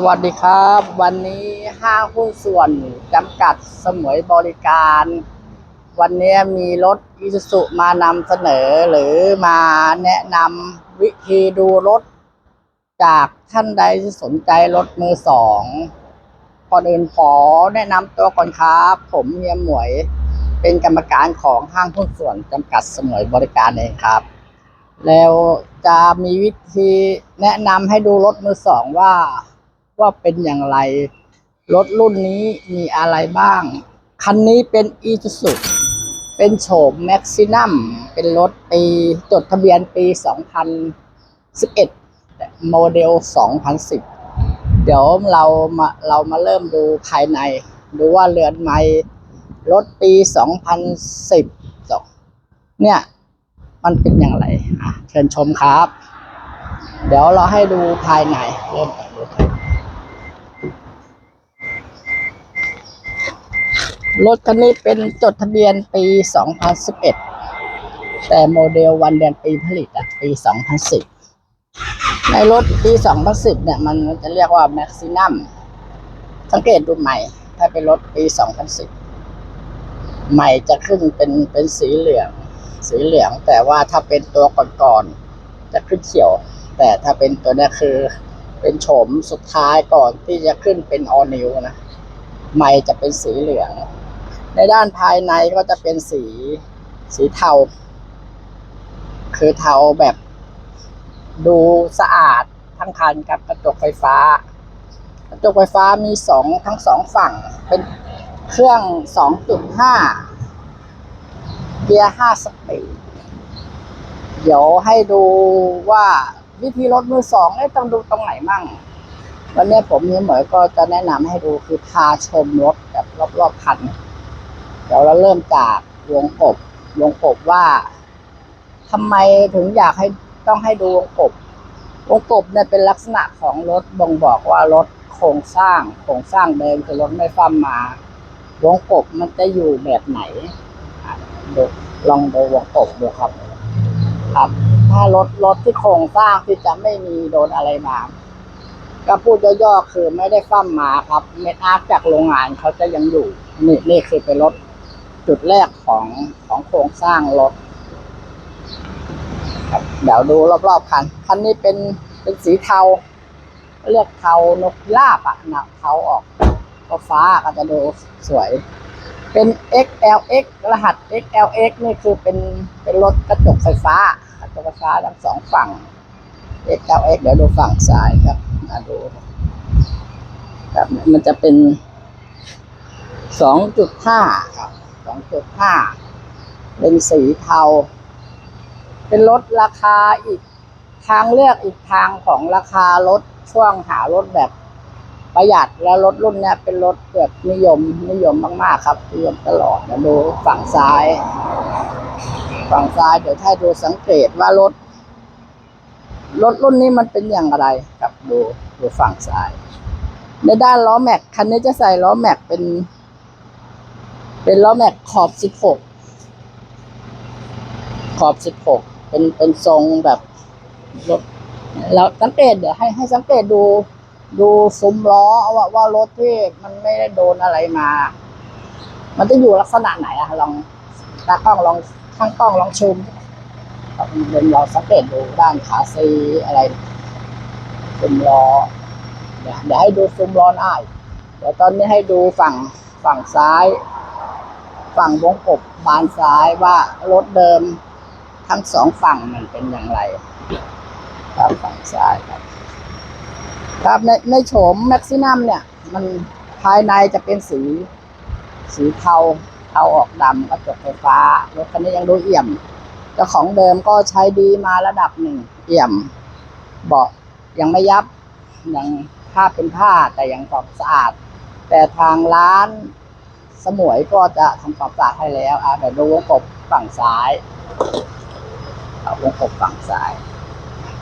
สวัสดีครับ วันนี้ห้างหุ้นส่วนจำกัดสมวยบริการ วันนี้มีรถอีซูซุมานำเสนอหรือมาแนะนำวิธีดูรถ จากท่านใดที่สนใจรถมือสองก่อนอื่นขอแนะนำตัวก่อนครับ ผมเมียหมวย เป็นกรรมการของห้างหุ้นส่วนจำกัดสมวยบริการเองครับ แล้วจะมีวิธีแนะนำให้ดูรถมือสองว่า ว่าเป็นอย่างไร รถรุ่นนี้มีอะไรบ้าง คันนี้เป็น e s u z u เป็นโฉม Maximum เป็นรถปีจดทะเบียนปี 2011 โมเดล 2010 เดี๋ยวเรามาเรามาเริ่มดูภายใน ดูว่าเรือนไม้รถปี 2010 เนี่ย มันเป็นอย่างไรอะเชิญชมครับ เดี๋ยวเราให้ดูภายในเริ่มจากดูภายใน รถคันนี้เป็นจดทะเบียนปี 2011 แต่โมเดลวันเดือนปีผลิตอะปี 2010 ในรถปี 2010 เนี่ย มันจะเรียกว่า Maximum สังเกตดูใหม่ ถ้าเป็นรถปี 2010 ใหม่จะขึ้นเป็นเป็นสีเหลือง สีเหลือง แต่ว่าถ้าเป็นตัวก่อนๆ จะขึ้นเขียว แต่ถ้าเป็นตัวนี้คือเป็นโฉมสุดท้ายก่อนที่จะขึ้นเป็นออนิวนะใหม่จะเป็นสีเหลือง ในด้านภายในก็จะเป็นสีสีเทา คือเทาแบบดูสะอาดทั้งคันกับกระจกไฟฟ้า กระจกไฟฟ้ามีสองทั้งสองฝั่งเป็นเครื่อง2.5เกียร์ห้าสปีดเดี๋ยวให้ดูว่าวิธีรถมือสองเอ๊ะต้องดูตรงไหนมั่ง วันนี้ผมเฮียเหมยก็จะแนะนำให้ดูคือพาชมรถแบบรอบๆคัน เดี๋ยวเราเริ่มจากวงกบวงกบว่าทำไมถึงอยากให้ต้องให้ดูวงกบวงกบเนี่ยเป็นลักษณะของรถบ่งบอกว่ารถโครงสร้างโครงสร้างเดิมคือรถไม่ฟ้ามมาวงกบมันจะอยู่แบบไหนลองดูวงกบดูครับ ครับ ถ้ารถรถที่โครงสร้างที่จะไม่มีโดนอะไรมาก็พูดย่อๆคือไม่ได้ฟ้ามมาครับ เม็ดอาร์จากโรงงานเขาจะยังอยู่ นี่นี่คือเป็นรถ จุดแรกของของโครงสร้างรถครับเดี๋ยวดูรอบๆคันคันนี้เป็นเป็นสีเทาเรียกเทานกพิราบอะนะเทาออกก็ฟ้าก็จะดูสวย เป็น XLX รหัส XLX นี่คือเป็นเป็นรถกระจกไฟฟ้ากระจกไฟฟ้าทั้งสองฝั่ง XLX เดี๋ยวดูฝั่งซ้ายครับมาดูครับมันจะเป็น2.5ครับ 2.5 เป็นสีเทา เป็นรถราคาอีกทางเลือกอีกทางของราคารถช่วงหารถแบบประหยัดแล้วรถรุ่นเนี้ยเป็นรถแบบนิยมนิยมมาก ๆ ครับนิยมตลอดนะดูฝั่งซ้าย ฝั่งซ้ายเดี๋ยวถ้าดูสังเกตว่ารถ รถรุ่นนี้มันเป็นอย่างไรครับดูดูฝั่งซ้าย ในด้านล้อแม็กคันนี้จะใส่ล้อแม็กเป็น เป็นล้อแม็กขอบ16ขอบ16เป็นเป็นทรงแบบรถแล้วสังเกตเดี๋ยวให้ให้สังเกตดูดูซุ้มล้อว่าว่ารถที่มันไม่ได้โดนอะไรมา มันจะอยู่ลักษณะไหนอะลองตากล้องลองข้างกล้องลองชมเดี๋ยวเราสังเกตดูด้านขาซีอะไรซุ้มล้อเดี๋ยวให้ดูซุ้มล้อหน้าอีกเดี๋ยวตอนนี้ให้ดูฝั่งฝั่งซ้าย ฝั่งวงกบบานซ้ายว่ารถเดิมทั้งสองฝั่งมันเป็นอย่างไรครับฝั่งซ้ายครับ ครับในในโฉมแม็กซิมัมเนี่ย มันภายในจะเป็นสี สีเทาเทาออกดำกระจกไฟฟ้ารถคันนี้ยังดูเอี่ยมเจ้าของเดิมก็ใช้ดีมาระดับหนึ่งเอี่ยมเบาะยังไม่ยับยังผ้าเป็นผ้าแต่ยังความสะอาด แต่ทางร้าน สมวยก็จะทำความสะอาดให้แล้วอะเดี๋ยวดูวงกบฝั่งซ้ายเอาวงกบฝั่งซ้าย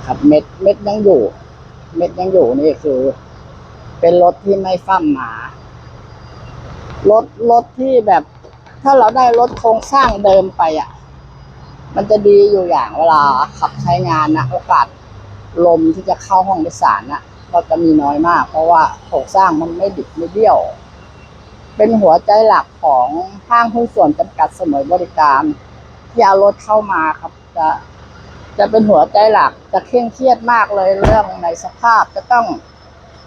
ครับเม็ดเม็ดยังอยู่ เม็ดยังอยู่นี่คือ เป็นรถที่ไม่ฟั่มหมารถรถที่แบบ ถ้าเราได้รถโครงสร้างเดิมไปอะ มันจะดีอยู่อย่างเวลาขับใช้งานนะโอกาสลมที่จะเข้าห้องโดยสารนะก็จะมีน้อยมาก เพราะว่าโครงสร้างมันไม่ดิบไม่เบี้ยว เป็นหัวใจหลักของห้างหุ้นส่วนจำกัดเสมอบริการที่เอารถเข้ามาครับ จะจะเป็นหัวใจหลักจะเคร่งเครียดมากเลยเรื่องในสภาพจะต้อง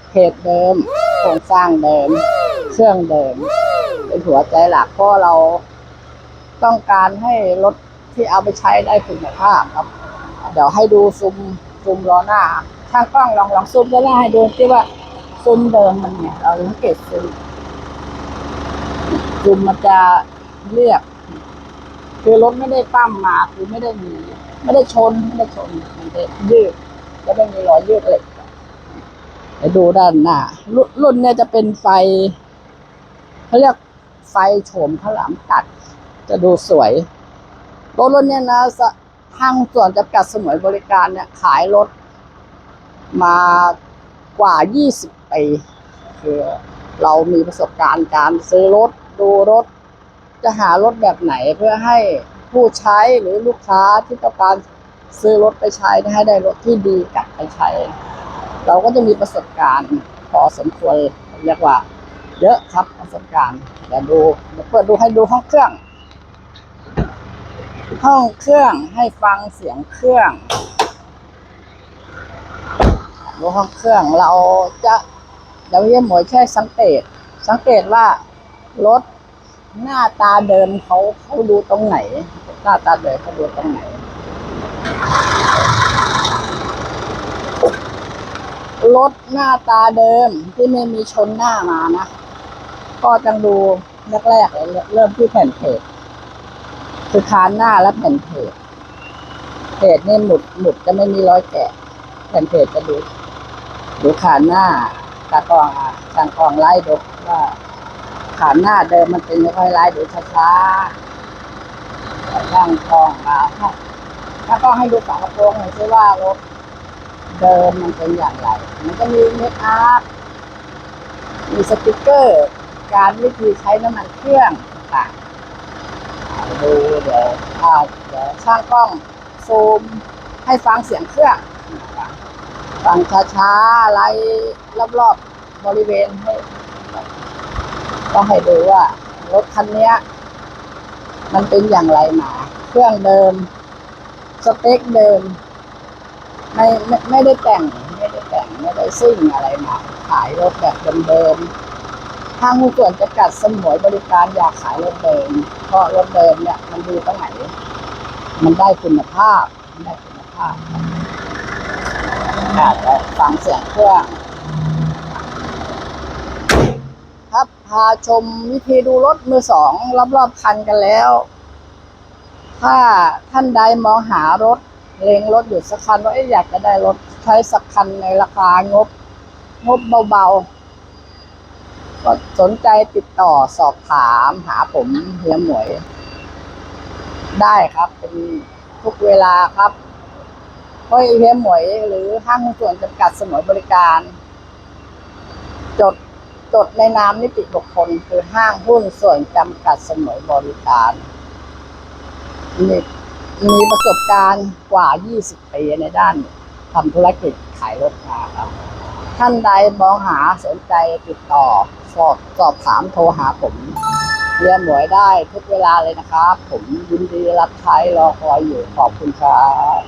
เพจเดิมโครงสร้างเดิม เครื่องเดิม เป็นหัวใจหลักเพราะเราต้องการให้รถที่เอาไปใช้ได้คุณภาพครับ เดี๋ยวให้ดูซุมซุมล้อหน้าช่างกล้องลองลองซุมก็ได้ให้ดูที่ว่าซุมเดิมมันเนี่ย เราสังเกตซุมุมมันจะเรียบคือรถไม่ได้ปั้มมาคือไม่ได้มีไม่ได้ชนไม่ได้ชนมันจะยืดจะไม่มีรอยยืดเล็กไปดูด้านหน้ารุ่นรุ่นเนี่ยจะเป็นไฟเขาเรียกไฟโฉมข้าวหลามตัด จะดูสวยรถรุ่นเนี่ยนะสห้างส่วนจำกัดสมุยบริการเนี่ย ขายรถมากว่า 20 ปี คือเรามีประสบการณ์การซื้อรถ ดูรถ จะหารถแบบไหนเพื่อให้ผู้ใช้หรือลูกค้าที่ต้องการซื้อรถไปใช้ได้ให้ได้รถที่ดีกลับไปใช้ เราก็จะมีประสบการณ์พอสมควรเรียกว่า เยอะครับประสบการณ์เดี๋ยวดูเดี๋ยวเปิดดูให้ดูห้องเครื่อง ห้องเครื่องให้ฟังเสียงเครื่องดูห้องเครื่องเราจะเดี๋ยวเยี่ยมหมวยแค่สังเกต สังเกตว่า รถหน้าตาเดิมเขาเขาดูตรงไหน หน้าตาเดิมเขาดูตรงไหนรถหน้าตาเดิมที่ไม่มีชนหน้ามานะ ก็จังดูแรกๆเลยเริ่มที่แผ่นเพจคือคานหน้าและแผ่นเพจเพจนี่หมุดหมุดจะไม่มีรอยแกะ แผ่นเพจจะดูดูขานหน้าตากองอะทางกองไล่ดูว่า ขานหน้าเดิมมันเป็นยังไงไล่ดูช้าๆช่างกล้องมาถ้ากล้องให้ดูฝากระโปรงหน่อยซิว่ารถเดิมมันเป็นอย่างไร มันก็มีเมคอัพมีสติกเกอร์ การวิธีใช้น้ำมันเครื่องต่างดูเดี๋ยวอ่าเดี๋ยวช่างกล้องซูมให้ฟังเสียงเครื่องฟังช้าๆไล่รอบๆบริเวณให้ ก็ให้ดูว่ารถคันนี้มันเป็นอย่างไรมา เครื่องเดิม สเปคเดิม ไม่ไม่ไม่ได้แต่ง ไม่ได้แต่งไม่ได้ซิ่งอะไรมาขายรถแบบเดิมๆทางหุ้นส่วนจะกัดสมวยบริการอยากขายรถเดิม เพราะรถเดิมเนี่ยมันดีตรงไหน มันได้คุณภาพ มันได้คุณภาพอาจจะฟังเสียงเครื่อง ครับ พาชมวิธีดูรถมือสองรอบๆคันกันแล้ว ถ้าท่านใดมองหารถเลงรถอยู่สักคันว่าอยากจะได้รถใช้สักคันในราคางบ งบเบาๆ ก็สนใจติดต่อสอบถามหาผมเฮียหมวย ได้ครับเป็นทุกเวลาครับเพราะเฮียหมวยหรือห้างส่วนจำกัดสมวยบริการ จด จดในนามนิติบุคคลคือห้างหุ้นส่วนจำกัดเสมอบริการมีมีประสบการณ์กว่า 20 ปีในด้านทำธุรกิจขายรถมาครับ ท่านใดมองหาสนใจติดต่อ สอบสอบถามโทรหาผมเรียนหมวยได้ทุกเวลาเลยนะครับ ผมยินดีรับใช้รอคอยอยู่ขอบคุณครับ